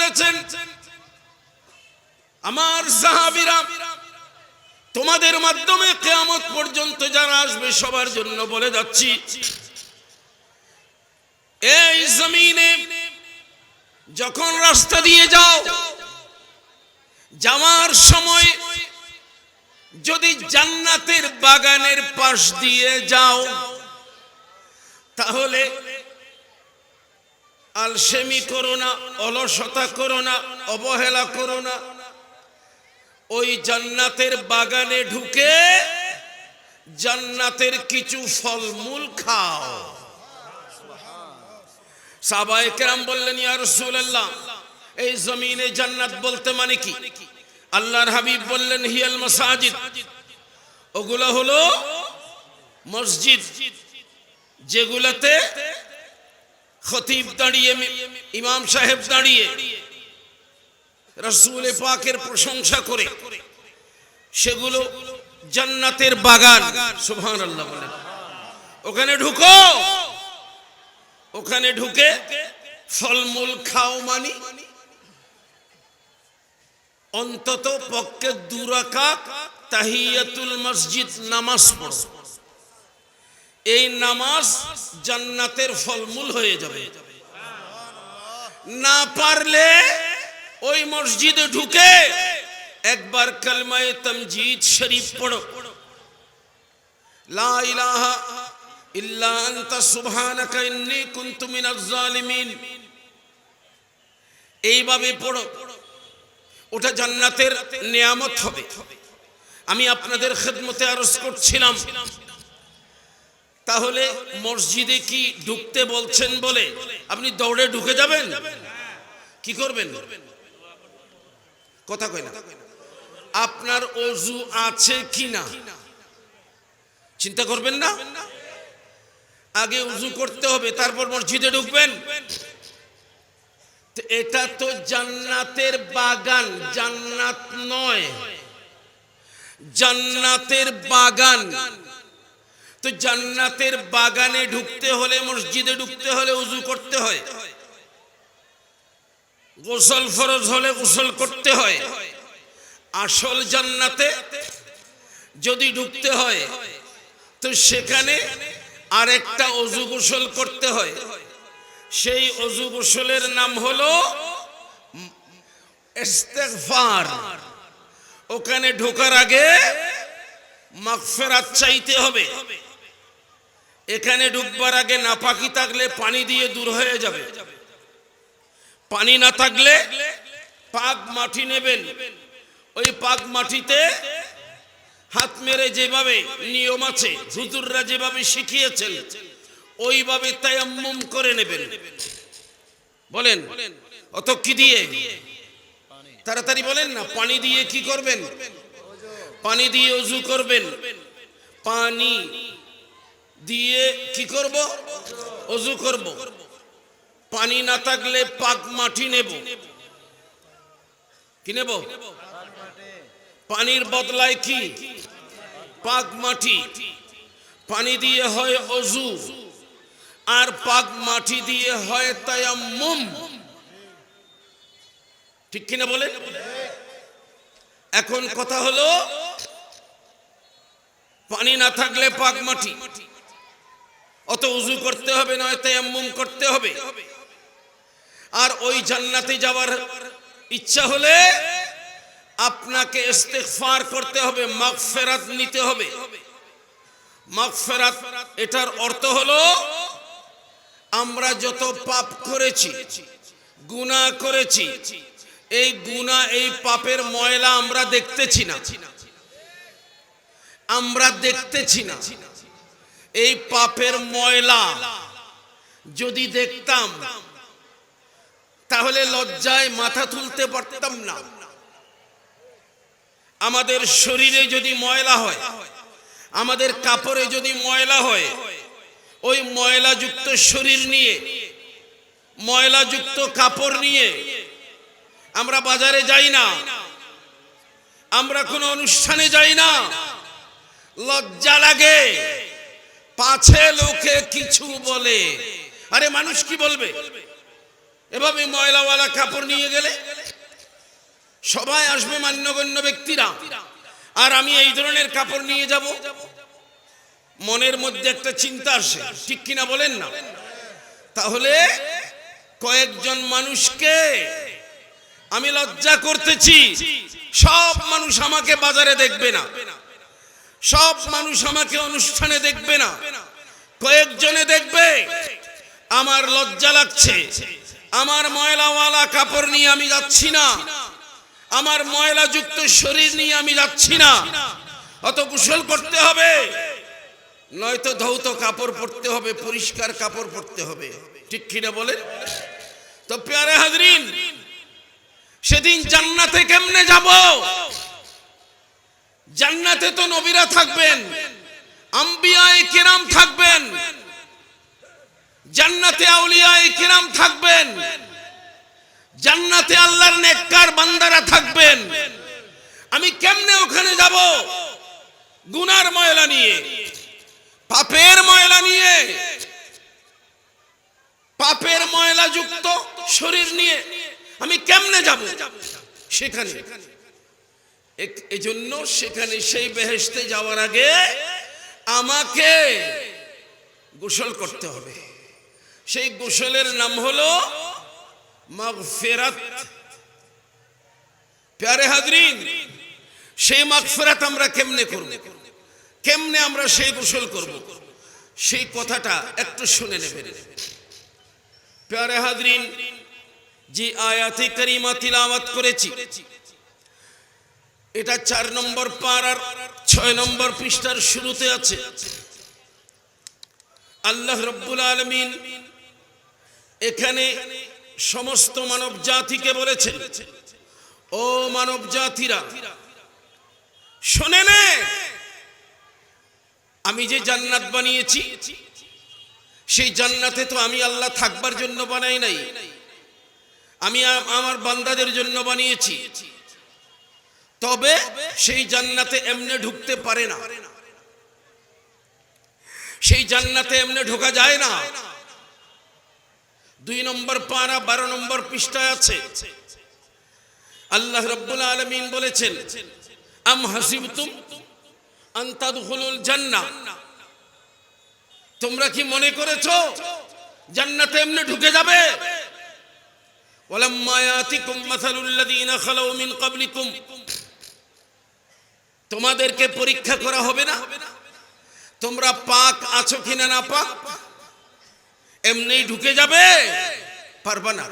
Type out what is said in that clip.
বলেছেন, আমার সাহাবিরা তোমাদের মাধ্যমে কেয়ামত পর্যন্ত যারা আসবে সবার জন্য বলে যাচ্ছি, এই জমিনে যখন রাস্তা দিয়ে যাও, যাওয়ার সময় যদি জান্নাতের বাগানের পাশ দিয়ে যাও, তাহলে আলসেমি করো না, অলসতা করো না, অবহেলা করো না। ওই জান্নাতের বাগানে ঢুকে জান্নাতের কিছু ফলমূল খাও। সাবাই কেরাম বললেন, ইয়া রাসূলুল্লাহ, এই জমিনে জান্নাত বলতে মানে কি? আল্লাহর হাবিব বললেন, হিয়াল মাসাজিদ। ওগুলো হলো মসজিদ, যেগুলাতে খতিব দাঁড়িয়ে, ইমাম সাহেব দাঁড়িয়ে রসুল পাকের প্রশংসা করে। সেগুলো জান্নাতের বাগান সুবহান আল্লাহ বলেন ওখানে ঢুকো। ওখানে ঢুকে ফলমূল খাও মানি। অন্তত পক্ষে দুরাকাত তাহিয়াতুল মসজিদ নামাজ পড়ো। এই নামাজ জান্নাতের ফলমূল হয়ে যাবে। না পারলে ওই মসজিদে ঢুকে একবার কালমায়ে তমজিদ শরীফ পড়ো। লা ইলাহা ইল্লা আনতা, সুবহানাকা কুনতু মিনাজ জালিমিন। এইভাবে পড়ো, ওটা জান্নাতের নিয়ামত হবে। আমি আপনাদের খেদমতে আরজ করছিলাম। তাহলে মসজিদে কি ঢুকতে বলছেন বলে আপনি দৌড়ে ঢুকে যাবেন? কি করবেন? কথা কয় না। আপনার অজু আছে কি না? চিন্তা করবেন না। আগে উজু করতে হবে, তারপর মসজিদে ঢুকবেন। এটা তো জান্নাতের বাগান, জান্নাত নয়। জান্নাতের বাগান। তো জান্নাতের বাগানে ঢুকতে হলে, মসজিদে ঢুকতে হলে উজু করতে হয়। গোসল ফরজ হলে গোসল করতে হয়। আসল জান্নাতে যদি ঢুকতে হয়, তো সেখানে আরেকটা অজু গোসল করতে হয়। সেই অজু গোসলের নাম হলো ওখানে ঢোকার আগে মাগফিরাত চাইতে হবে। এখানে ঢুকবার আগে নাপাকি থাকলে পানি দিয়ে দূর হয়ে যাবে। পানি না থাকলে পাক মাটি নেবেন। ওই পাক মাটিতে হাত মেরে যেভাবে নিয়ম আছে, হুজুররা যেভাবে শিখিয়েছেন, ওইভাবে তায়াম্মুম করে নেবেন। বলেন, অত কি দিয়ে? তাড়াতাড়ি বলেন না, পানি দিয়ে কি করবেন? পানি দিয়ে অজু করবেন। পানি দিয়ে কি করব? অজু করব। পানি না থাকলে পাক মাটি নেব। কি নেব? পানির বদলায় কি? পাক মাটি। পানি দিয়ে হয় অজু। আর পাক মাটি দিয়ে হয় তায়াম্মুম। ঠিক কিনা বলে এখন কথা হলো, পানি না থাকলে পাক মাটি। অত উজু করতে হবে নয় তায়াম্মুম করতে হবে। আর ওই জান্নাতে যাওয়ার ইচ্ছা হলে আপনাকে ইস্তেগফার করতে হবে, মাগফিরাত নিতে হবে। মাগফিরাত, এটার অর্থ হলো আমরা যত পাপ করেছি, গুনাহ করেছি, এই গুনাহ, এই পাপের ময়লা আমরা দেখতেছি না। আমরা দেখতেছি না। এই পাপের ময়লা যদি দেখতাম, তাহলে লজ্জায় মাথা তুলতে পারতাম না। আমাদের শরীরে যদি ময়লা হয়, আমাদের কাপড়ে যদি ময়লা হয়, ওই ময়লাযুক্ত শরীর নিয়ে, ময়লাযুক্ত কাপড় নিয়ে আমরা বাজারে যাই না, আমরা কোনো অনুষ্ঠানে যাই না। লজ্জা লাগে। পাছে লোকে কিছু বলে। আরে মানুষ কি বলবে? এভাবে ময়লাওয়ালা কাপড় নিয়ে গেলে সবাই আসবে মান্যগণ্য ব্যক্তিরা। আর আমি এই ধরনের কাপড় নিয়ে যাব। মনের মধ্যে একটা চিন্তা আসে, ঠিক কিনা বলেন না? তাহলে কয়েকজন মানুষকে আমি লজ্জা করতেছি, সব মানুষ আমাকে বাজারে দেখবে না। সব মানুষ আমাকে অনুষ্ঠানে দেখবে না। কয়েকজনে দেখবে, আমার লজ্জা লাগছে। আমার ময়লাওয়ালা কাপড় নিয়ে আমি যাচ্ছি না। আমার ময়লাযুক্ত শরীর নিয়ে আমি যাচ্ছি না। অত কুশল করতে হবে। নয়তো ধৌত কাপড় পরতে হবে, পরিষ্কার কাপড় পরতে হবে। ঠিক কিনা বলে তো পেয়ারে হাজরিন, সেদিন জান্নাতে কেমনে যাব? জান্নাতে তো নবীরা থাকবেন, আম্বিয়ায়ে কেরাম থাকবেন, জান্নাতে আউলিয়ায়ে কেরাম থাকবেন, জান্নাতে আল্লাহর নেককার বান্দারা থাকবেন। আমি কেমনে ওখানে যাব? গুনার ময়লা নিয়ে, পাপের ময়লা নিয়ে, পাপের ময়লা যুক্ত শরীর নিয়ে আমি কেমনে যাব? সেখানে। এজন্য সেখানে সেই বেহেশতে যাওয়ার আগে আমাকে গোসল করতে হবে। সেই গোসলের নাম হলো মাগফিরাত। প্যারে হাজরিন, সেই মাগফিরাত আমরা কেমনে করব? কেমনে আমরা সেই গোসল করব? সেই কথাটা একটু শুনে নেবেন। প্যারে হাজরিন, যে আয়াতে করিমা তিলাওয়াত করেছি এটা চার নম্বর পাড়ার ছয় নম্বর পৃষ্ঠার শুরুতে আছে। আল্লাহ রব্বুল আলমিন এখানে সমস্ত মানব জাতিকে বলেছেন, ও মানব জাতিরা, শোনে নে, আমি যে জান্নাত বানিয়েছি, সেই জান্নাতে তো আমি আল্লাহ থাকবার জন্য বানাই নাই। আমি আমার বান্দাদের জন্য বানিয়েছি। তবে সেই জান্নাতে এমনে ঢুকতে পারে না। সেই জান্নাতে এমনে ঢোকা যায় না। দুই নম্বর পারা বারো নম্বর পৃষ্ঠায় আছে। আল্লাহ রব্বুল আলমিন বলেছেন, আম হাসিবতুম আন্তাদুল জান্নাহ। তোমরা কি মনে করেছ, জান্নাতে এমনি ঢুকে যাবে? ওয়ালাম্মা ইয়াতিকুম মাসালুল লাযীনা খালাউ মিন ক্বাবলিকুম। তোমাদেরকে পরীক্ষা করা হবে না? তোমরা পাক আছো কিনা না পাক? এমনি ঢুকে যাবে? পারবা না।